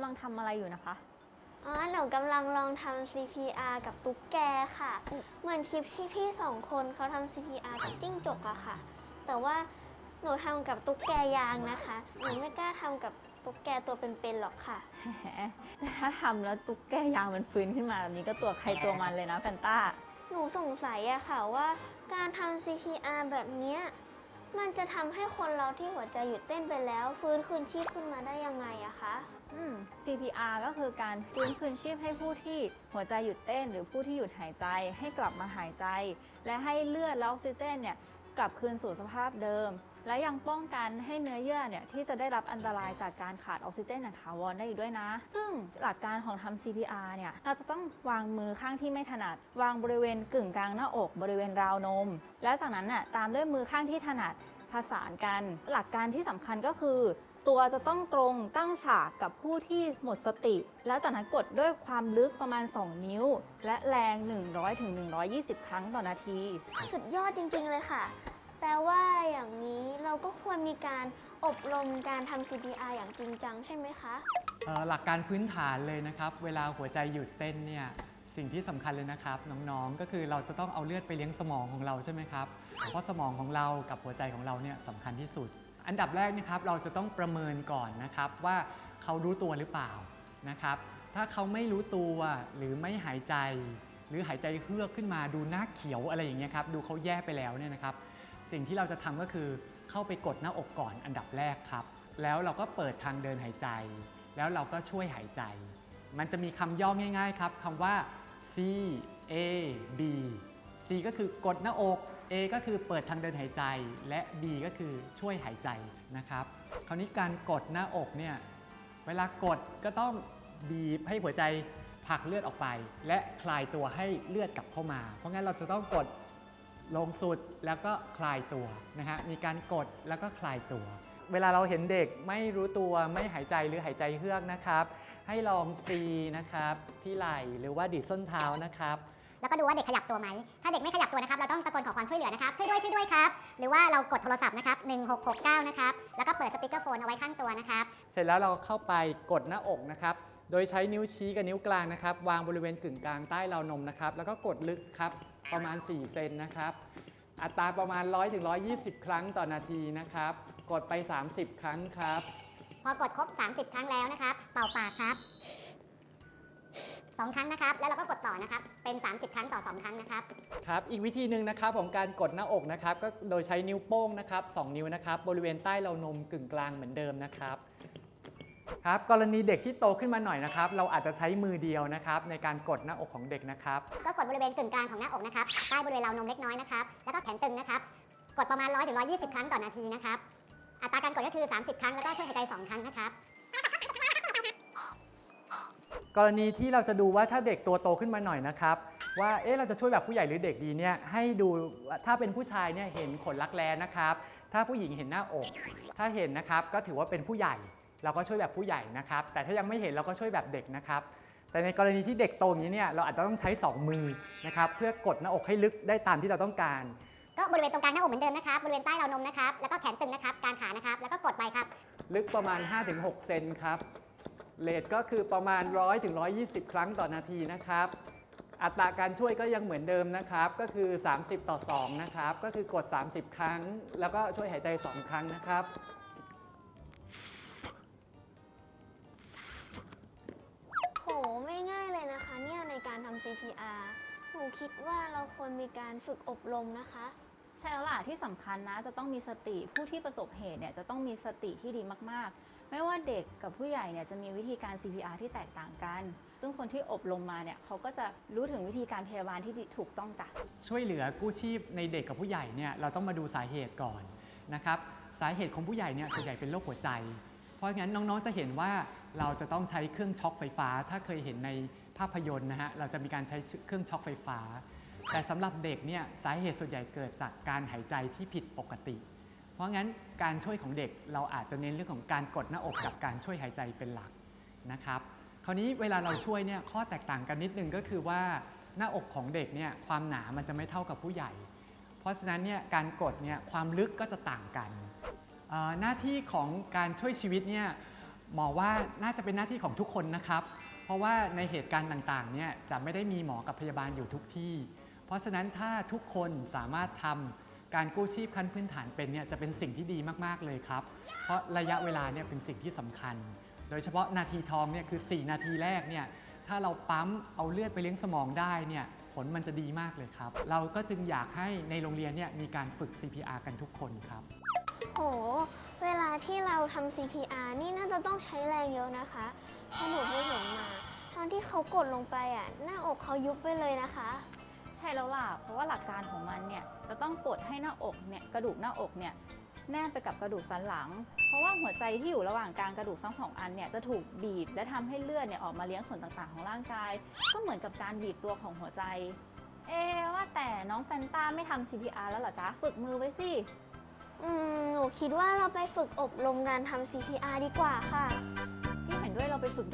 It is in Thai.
ำลังทำอะไรอยู่นะคะ อ๋อ หนูกำลังลองทำ CPR กับตุ๊กแกค่ะ เหมือนคลิปที่พี่สองคนเขาทำ CPR กับจิ้งจกอะค่ะ แต่ว่าหนูทำกับตุ๊กแกยางนะคะ หนูไม่กล้าทำกับตุ๊กแกตัวเป็นๆหรอกค่ะแหมแต่ถ้าทำแล้วตุ๊กแกยางมันฟื้นขึ้นมาแบบนี้ก็ตัวใครตัวมันเลยนะแฟนต้า หนูสงสัยอะค่ะว่าการทำ CPR แบบเนี้ยมันจะทำให้คนเราที่หัวใจหยุดเต้นไปแล้ว ฟื้นคืนชีพขึ้นมาได้ยังไงอะคะ อืม CPR ก็คือการฟื้นคืนชีพให้ผู้ที่หัวใจหยุดเต้น หรือผู้ที่หยุดหายใจให้กลับมาหายใจ และให้เลือดและออกซิเจนเนี่ยกลับคืนสู่สภาพเดิม และยังป้องกันให้เนื้อเยื่อเนี่ยที่จะได้รับอันตรายจากการขาดออกซิเจนอย่างถาวรได้อีกด้วยนะ ซึ่งหลักการของทำ CPR เนี่ยเราจะต้องวางมือข้างที่ไม่ถนัด วางบริเวณกึ่งกลางหน้าอกบริเวณราวนม และจากนั้นน่ะตามด้วยมือข้างที่ถนัดผสานกัน หลักการที่สำคัญก็คือ ตัวจะต้องตรงตั้งฉากกับผู้ที่หมดสติ แล้วจากนั้นกดด้วยความลึกประมาณ 2 นิ้ว และแรง 100ถึง120 ครั้งต่อนาที สุดยอดจริงๆเลยค่ะ แปลว่าอย่างนี้เราก็ควรมีการอบรมการทำ CPR อย่างจริงจังใช่ไหมคะ เอ่อหลักการพื้นฐานเลยนะครับ เวลาหัวใจหยุดเต้นเนี่ยสิ่งที่สำคัญเลยนะครับ น้องๆ ก็คือเราจะต้องเอาเลือดไปเลี้ยงสมองของเราใช่ไหมครับ เพราะสมองของเรากับหัวใจของเราเนี่ยสำคัญที่สุด อันดับแรกนะครับเราจะต้องประเมินก่อนนะครับว่าเขารู้ตัวหรือเปล่านะครับ ถ้าเขาไม่รู้ตัวหรือไม่หายใจ หรือหายใจเฮือกขึ้นมาดูหน้าเขียวอะไรอย่างเงี้ยครับดูเขาแย่ไปแล้วเนี่ยนะครับ สิ่งที่เราจะทำก็คือเข้าไปกดหน้าอกก่อนอันดับแรกครับ แล้วเราก็เปิดทางเดินหายใจ แล้วเราก็ช่วยหายใจ มันจะมีคำย่อง่าย ๆ ครับคำว่า C A B C ก็คือกดหน้าอก A ก็คือเปิดทางเดินหายใจ และ B ก็คือช่วยหายใจนะครับ คราวนี้การกดหน้าอกเนี่ยเวลากดก็ต้องบีบให้หัวใจผลักเลือดออกไป และคลายตัวให้เลือดกลับเข้ามา เพราะงั้นเราจะต้องกดลงสุดแล้วก็คลายตัวนะฮะมีการกดแล้วก็คลายตัว เวลาเราเห็นเด็กไม่รู้ตัวไม่หายใจหรือหายใจเฮือกนะครับ ให้ลองตีนะครับที่ไหล่หรือว่าดีดส้นเท้านะครับ แล้วก็ดูว่าเด็กขยับตัวไหม ถ้าเด็กไม่ขยับตัวนะครับ เราต้องตะโกนขอความช่วยเหลือนะครับ ช่วยด้วยช่วยด้วยครับ หรือว่าเรากดโทรศัพท์นะครับ 1669 นะครับ แล้วก็เปิดสปีกเกอร์โฟนเอาไว้ข้างตัวนะครับ เสร็จแล้วเราเข้าไปกดหน้าอกนะครับ โดยใช้นิ้วชี้กับนิ้วกลางนะครับ วางบริเวณกึ่งกลางใต้ราวนมนะครับ แล้วก็กดลึกครับ ประมาณ 4 เซนนะครับ อัตราประมาณ 100ถึง120 ครั้งต่อนาทีนะครับ กดไป 30 ครั้งครับ พอกดครบ 30 ครั้งแล้วนะครับ เป่าปากครับ 2 ครั้งนะครับ แล้วเราก็กดต่อนะครับ เป็น 30 ครั้งต่อ 2 ครั้งนะครับ ครับ อีกวิธีหนึ่งนะครับของการกดหน้าอกนะครับ ก็โดยใช้นิ้วโป้งนะครับสองนิ้วนะครับ บริเวณใต้ราวนมกึ่งกลางเหมือนเดิมนะครับครับกรณีเด็กที่โตขึ้นมาหน่อยนะครับ เราอาจจะใช้มือเดียวนะครับ ในการกดหน้าอกของเด็กนะครับ ก็กดบริเวณกึ่งกลางของหน้าอกนะครับ ใต้บริเวณราวนมเล็กน้อยนะครับ แล้วก็แขนตึงนะครับ กดประมาณ 100ถึง120 ครั้งต่อนาทีนะครับ อัตราการกดก็คือ 30 ครั้ง แล้วก็ช่วยหายใจ 2 ครั้งนะครับ กรณีที่เราจะดูว่าถ้าเด็กตัวโตขึ้นมาหน่อยนะครับ ว่าเอ๊ะเราจะช่วยแบบผู้ใหญ่หรือเด็กดีเนี่ยให้ดูว่าถ้าเป็นผู้ชายเนี่ยเห็นขนรักแร้นะครับ ถ้าผู้หญิงเห็นหน้าอก ถ้าเห็นนะครับก็ถือว่าเป็นผู้ใหญ่ เราก็ช่วยแบบผู้ใหญ่นะครับ แต่ถ้ายังไม่เห็นเราก็ช่วยแบบเด็กนะครับ แต่ในกรณีที่เด็กโตอย่างนี้เนี่ยเราอาจจะต้องใช้สองมือนะครับเพื่อกดหน้าอกให้ลึกได้ตามที่เราต้องการก็บริเวณตรงกลางหน้าอกเหมือนเดิมนะครับ บริเวณใต้ราวนมนะครับ แล้วก็แขนตึงนะครับ กลางขานะครับ แล้วก็กดไปครับ ลึกประมาณ 5-6 เซนครับ เลทก็คือประมาณ 100ถึง120 ครั้งต่อนาทีนะครับ อัตราการช่วยก็ยังเหมือนเดิมนะครับ ก็คือ 30 ต่อ 2 นะครับ ก็คือกด 30 ครั้ง แล้วก็ช่วยหายใจ 2 ครั้งนะครับโหไม่ง่ายเลยนะคะเนี่ยในการทำ CPR หนูคิดว่าเราควรมีการฝึกอบรมนะคะ ใช่แล้วล่ะที่สำคัญนะ จะต้องมีสติผู้ที่ประสบเหตุเนี่ยจะต้องมีสติที่ดีมากๆ ไม่ว่าเด็กกับผู้ใหญ่เนี่ยจะมีวิธีการ CPR ที่แตกต่างกัน ซึ่งคนที่อบรมมาเนี่ยเขาก็จะรู้ถึงวิธีการพยาบาลที่ถูกต้องจ้ะช่วยเหลือกู้ชีพในเด็กกับผู้ใหญ่เนี่ยเราต้องมาดูสาเหตุก่อนนะครับสาเหตุของผู้ใหญ่เนี่ยส่วนใหญ่เป็นโรคหัวใจ เพราะงั้นน้องๆจะเห็นว่าเราจะต้องใช้เครื่องช็อคไฟฟ้า ถ้าเคยเห็นในภาพยนตร์นะฮะเราจะมีการใช้เครื่องช็อคไฟฟ้า แต่สำหรับเด็กเนี่ยสาเหตุส่วนใหญ่เกิดจากการหายใจที่ผิดปกติ เพราะงั้นการช่วยของเด็กเราอาจจะเน้นเรื่องของการกดหน้าอกกับการช่วยหายใจเป็นหลักนะครับ คราวนี้เวลาเราช่วยเนี่ยข้อแตกต่างกันนิดนึงก็คือว่าหน้าอกของเด็กเนี่ยความหนามันจะไม่เท่ากับผู้ใหญ่ เพราะฉะนั้นเนี่ยการกดเนี่ยความลึกก็จะต่างกัน หน้าที่ของการช่วยชีวิตเนี่ยหมอว่าน่าจะเป็นหน้าที่ของทุกคนนะครับ เพราะว่าในเหตุการณ์ต่างๆเนี่ยจะไม่ได้มีหมอกับพยาบาลอยู่ทุกที่ เพราะฉะนั้นถ้าทุกคนสามารถทำ การกู้ชีพขั้นพื้นฐานเป็นเนี่ยจะเป็นสิ่งที่ดีมากๆเลยครับ เพราะระยะเวลาเนี่ยเป็นสิ่งที่สำคัญ โดยเฉพาะนาทีทองเนี่ยคือ 4 นาทีแรกเนี่ยถ้าเราปั๊มเอาเลือดไปเลี้ยงสมองได้เนี่ยผลมันจะดีมากเลยครับ เราก็จึงอยากให้ในโรงเรียนเนี่ยมีการฝึก CPR กันทุกคนครับ โห เวลาที่เราทำ CPR นี่น่าจะต้องใช้แรงเยอะนะคะเพราะหนูไปเห็นมา ตอนที่เขากดลงไปอะหน้าอกเขายุบไปเลยนะคะ ช่แล้วล่ะเพราะว่าหลักการของมันเนี่ยจะต้องกดให้หน้าอกเนี่ยกระดูกหน้าอกเนี่ยแนบไปกับกระดูกสันหลัง เพราะว่าหัวใจที่อยู่ระหว่างกลางกระดูกทั้งสองอันเนี่ยจะถูกบีบและทำให้เลือดเนี่ยออกมาเลี้ยงส่วนต่างๆ ของร่างกาย ก็เหมือนกับการบีบตัวของหัวใจ เอะว่าแต่น้องแฟนต้าไม่ทำ CPR แล้วเหรอจ๊ะฝึกมือไว้สิ อืม หนูคิดว่าเราไปฝึกอบรมการทำ CPR ดีกว่าค่ะ พี่เห็นด้วยเราไปฝึก